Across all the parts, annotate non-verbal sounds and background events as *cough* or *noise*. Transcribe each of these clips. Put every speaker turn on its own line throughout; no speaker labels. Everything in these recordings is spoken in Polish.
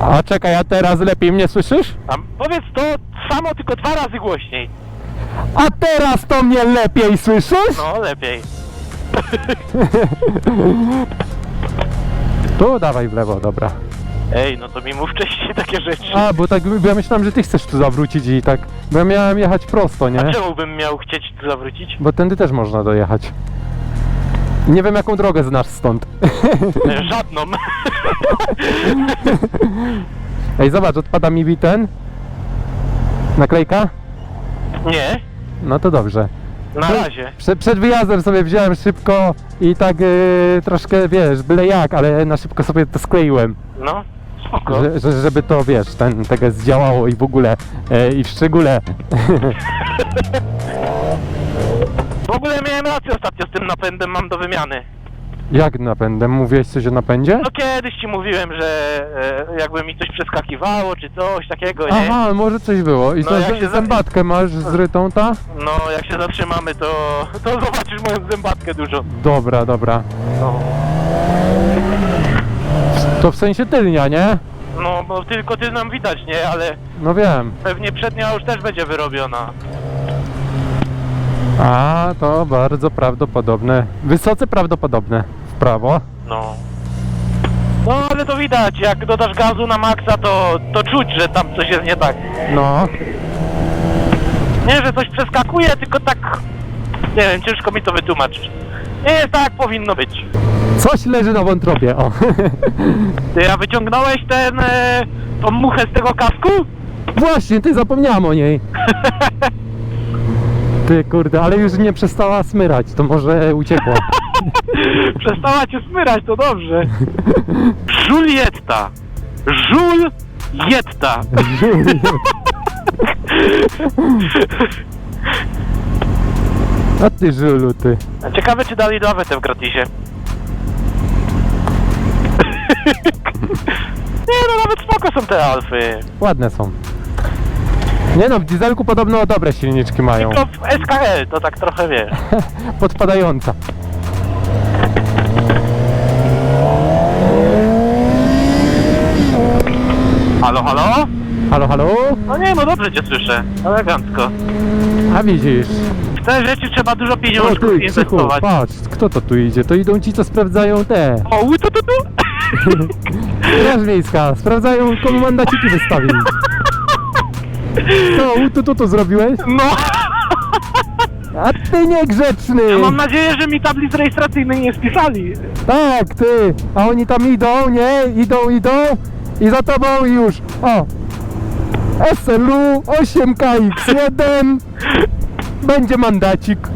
A czekaj, a teraz lepiej mnie słyszysz?
A powiedz to samo, tylko dwa razy głośniej.
A teraz to mnie lepiej słyszysz?
No, lepiej. *laughs*
Tu dawaj w lewo, dobra.
Ej, no to mi mów wcześniej takie rzeczy.
A, bo tak, bo ja myślałem, że ty chcesz tu zawrócić i tak, bo ja miałem jechać prosto, nie?
A czemu bym miał chcieć tu zawrócić?
Bo tędy też można dojechać. Nie wiem jaką drogę znasz stąd.
E, Żadną. *laughs*
Ej, zobacz, odpada mi ten. Naklejka?
Nie,
No to dobrze.
na razie.
Prze przed wyjazdem sobie wziąłem szybko i tak yy, troszkę, wiesz, byle jak, ale na szybko sobie to skleiłem.
No, spoko.
Że, że, żeby to, wiesz, ten tego zdziałało i w ogóle, e, i w szczególe. *laughs*
W ogóle miałem rację ostatnio z tym napędem, mam do wymiany.
Jak napędem? Mówiłeś coś o napędzie?
No kiedyś ci mówiłem, że e, jakby mi coś przeskakiwało, czy coś takiego, nie?
Aha, może coś było. I
No
co,
jak się za-
zębatkę masz zrytą ta?
No, jak się zatrzymamy, to, to zobaczysz moją zębatkę dużo.
Dobra, dobra.
No.
To w sensie tylnia, nie?
No, bo tylko ty nam widać, nie? Ale
No wiem.
pewnie przednia już też będzie wyrobiona.
A, to bardzo prawdopodobne. Wysoce prawdopodobne. W prawo.
No. No, ale to widać, jak dodasz gazu na maksa, to, to czuć, że tam coś jest nie tak.
No.
Nie, że coś przeskakuje, tylko tak... Nie wiem, ciężko mi to wytłumaczyć. Nie jest tak, powinno być.
Coś leży na wątrobie, o.
Ty, a wyciągnąłeś ten... E, tą muchę z tego kasku?
Właśnie, ty zapomniałem o niej. *laughs* Ty kurde, ale już nie przestała smyrać, to może uciekła. *laughs*
Przestała cię smyrać, to dobrze. Julietta. Julietta. *laughs*
A ty żulu, ty.
Ciekawe, czy dali lawetę w gratisie. *laughs* Nie no, nawet spoko są te alfy.
Ładne są. Nie no, w dieselku podobno dobre silniczki mają.
Tylko w SKL to tak trochę wiesz. *laughs*
Podpadająca.
Halo, halo?
Halo, halo?
No nie, no dobrze cię słyszę. Elegancko.
A widzisz.
W te rzeczy trzeba dużo
O
pieniążków
ty, Krzychu,
inwestować.
patrz, kto to tu idzie? To idą ci, co sprawdzają te.
O, u, tu, tu, tu. *laughs*
Straż miejska, sprawdzają, komu mandaciki wystawić. *laughs* Co, u, tu, tu, tu zrobiłeś?
No,
A ty niegrzeczny!
mam nadzieję, że mi tablic rejestracyjnej nie spisali.
Tak, ty! A oni tam idą, nie? Idą, idą i za tobą już. O! SLU 8KX1 Będzie mandacik. *laughs*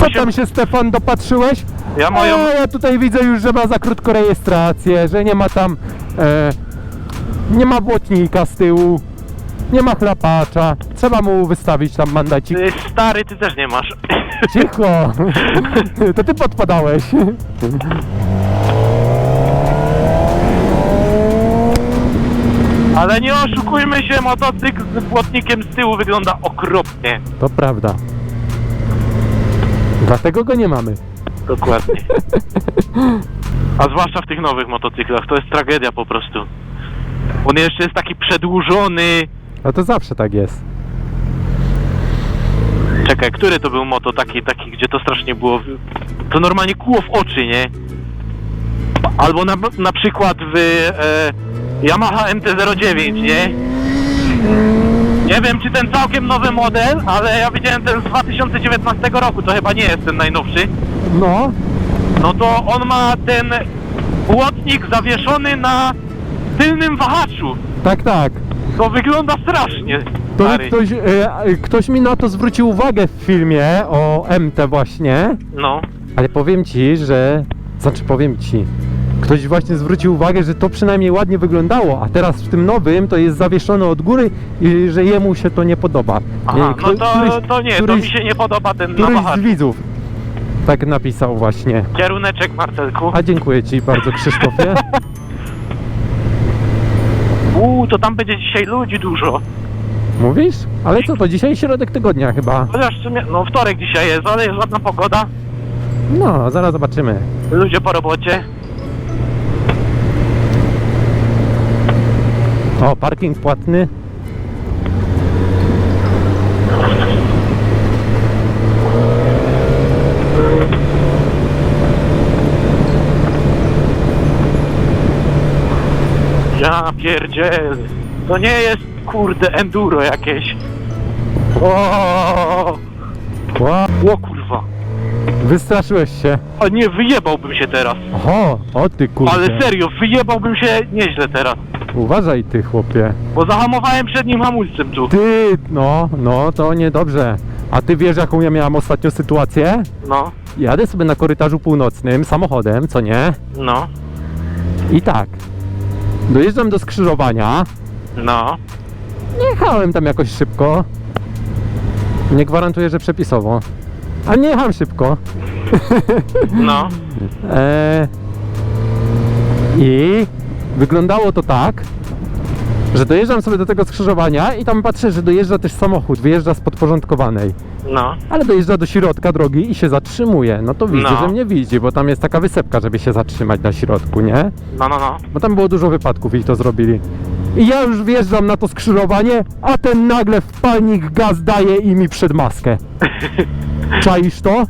Co tam się Stefan dopatrzyłeś?
Ja moją...
A, ja tutaj widzę już, że ma za krótko rejestrację, że nie ma tam... E, nie ma błotnika z tyłu. Nie ma chlapacza. Trzeba mu wystawić tam mandacik.
Ty, stary, ty też nie masz.
Cicho! To ty podpadałeś.
Ale nie oszukujmy się, motocykl z błotnikiem z tyłu wygląda okropnie.
To prawda. Dlatego go nie mamy.
Dokładnie. A zwłaszcza w tych nowych motocyklach, to jest tragedia po prostu. On jeszcze jest taki przedłużony.
No to zawsze tak jest.
Czekaj, który to był moto taki, taki, gdzie to strasznie było. To normalnie kłuło w oczy, nie? Albo na, na przykład w e, Yamaha MT-09, nie? Nie wiem, czy ten całkiem nowy model, ale ja widziałem ten z 2019 roku, to chyba nie jest ten najnowszy.
No,
No to on ma ten błotnik zawieszony na tylnym wahaczu.
tak, tak.
To wygląda strasznie.
To
stary.
ktoś, e, e, ktoś mi na to zwrócił uwagę w filmie o MT właśnie,
No.
ale powiem ci, że... Znaczy powiem ci, ktoś właśnie zwrócił uwagę, że to przynajmniej ładnie wyglądało, a teraz w tym nowym to jest zawieszone od góry i że jemu się to nie podoba.
Aha,
E,
no
kto-
to,
któryś-
to nie, to
któryś-
mi się nie podoba ten na
Któryś z
wahaczu.
widzów tak napisał właśnie.
Kieruneczek, Marcelku.
A dziękuję ci bardzo Krzysztofie. *laughs*
to tam będzie dzisiaj ludzi dużo.
Mówisz? Ale co to, dzisiaj środek tygodnia chyba.
Chociaż no wtorek dzisiaj jest, ale jest ładna pogoda,
No, zaraz zobaczymy.
ludzie po robocie.
O, parking płatny.
Ja pierdziel. To nie jest kurde enduro jakieś. O,
Ła,
o kurwa.
wystraszyłeś się.
A nie wyjebałbym się teraz.
Oho, o ty kurde.
Ale serio, wyjebałbym się nieźle teraz.
Uważaj ty chłopie.
Bo zahamowałem przednim hamulcem tu.
Ty, no, no to niedobrze. A ty wiesz jaką ja miałem ostatnio sytuację?
No,
Jadę sobie na korytarzu północnym samochodem, co nie?
no,
I tak. Dojeżdżam do skrzyżowania.
no.
Nie jechałem tam jakoś szybko. Nie gwarantuję, że przepisowo. A nie jechałem szybko. *laughs*
No,
Eee, I wyglądało to tak, że dojeżdżam sobie do tego skrzyżowania i tam patrzę, że dojeżdża też samochód, wyjeżdża z podporządkowanej.
no,
Ale dojeżdża do środka drogi i się zatrzymuje. No to widzę,
No.
że mnie widzi, bo tam jest taka wysepka, żeby się zatrzymać na środku, nie?
no, no, no.
Bo tam było dużo wypadków i to zrobili. I ja już wjeżdżam na to skrzyżowanie, a ten nagle w palnik gaz daje i mi przed maskę. *laughs* Czaisz to?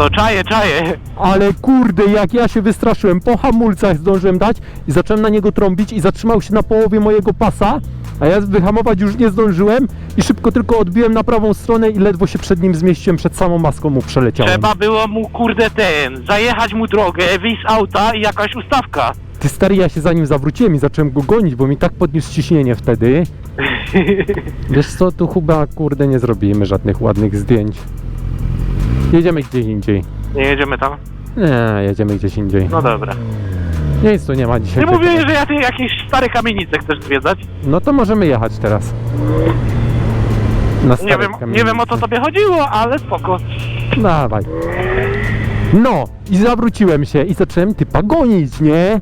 No czaję, czaję.
Ale kurde, jak ja się wystraszyłem, po hamulcach zdążyłem dać i zacząłem na niego trąbić i zatrzymał się na połowie mojego pasa, a ja wyhamować już nie zdążyłem i szybko tylko odbiłem na prawą stronę i ledwo się przed nim zmieściłem, przed samą maską mu przeleciałem.
Trzeba było mu kurde ten, zajechać mu drogę, wyjść z auta i jakaś ustawka.
Ty stary, ja się za nim zawróciłem i zacząłem go gonić, bo mi tak podniósł ciśnienie wtedy. *laughs* Wiesz co, tu chyba kurde nie zrobimy żadnych ładnych zdjęć. Jedziemy gdzieś indziej.
Nie jedziemy tam?
Nie, jedziemy gdzieś indziej.
No dobra.
Nic tu nie ma dzisiaj.
Nie
takiego.
mówię, że ja ty jakieś stare kamienice chcesz zwiedzać.
No to możemy jechać teraz. Na
Nie
stare
wiem,
kamienice.
nie wiem o co tobie chodziło, ale spoko.
Dawaj. No, i zawróciłem się i zacząłem typa gonić, nie?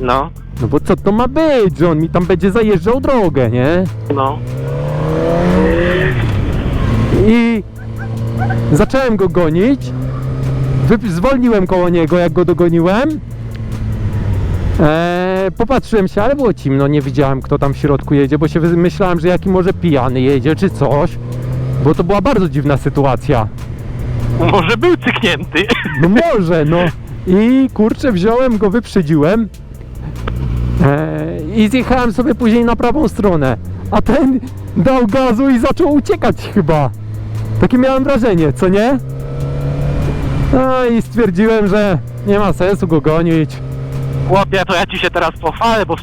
No,
No bo co to ma być, że on mi tam będzie zajeżdżał drogę, nie?
no.
I zacząłem go gonić. Zwolniłem koło niego, jak go dogoniłem. Eee, popatrzyłem się, ale było ciemno, nie widziałem kto tam w środku jedzie, bo się myślałem, że jaki może pijany jedzie czy coś. Bo to była bardzo dziwna sytuacja.
Może był cyknięty.
No może, no. I kurczę, wziąłem go, wyprzedziłem. Eee, I zjechałem sobie później na prawą stronę. A ten dał gazu i zaczął uciekać chyba. Takie miałem wrażenie, co nie? No i stwierdziłem, że nie ma sensu go gonić.
Chłopie, to ja ci się teraz pochwalę, bo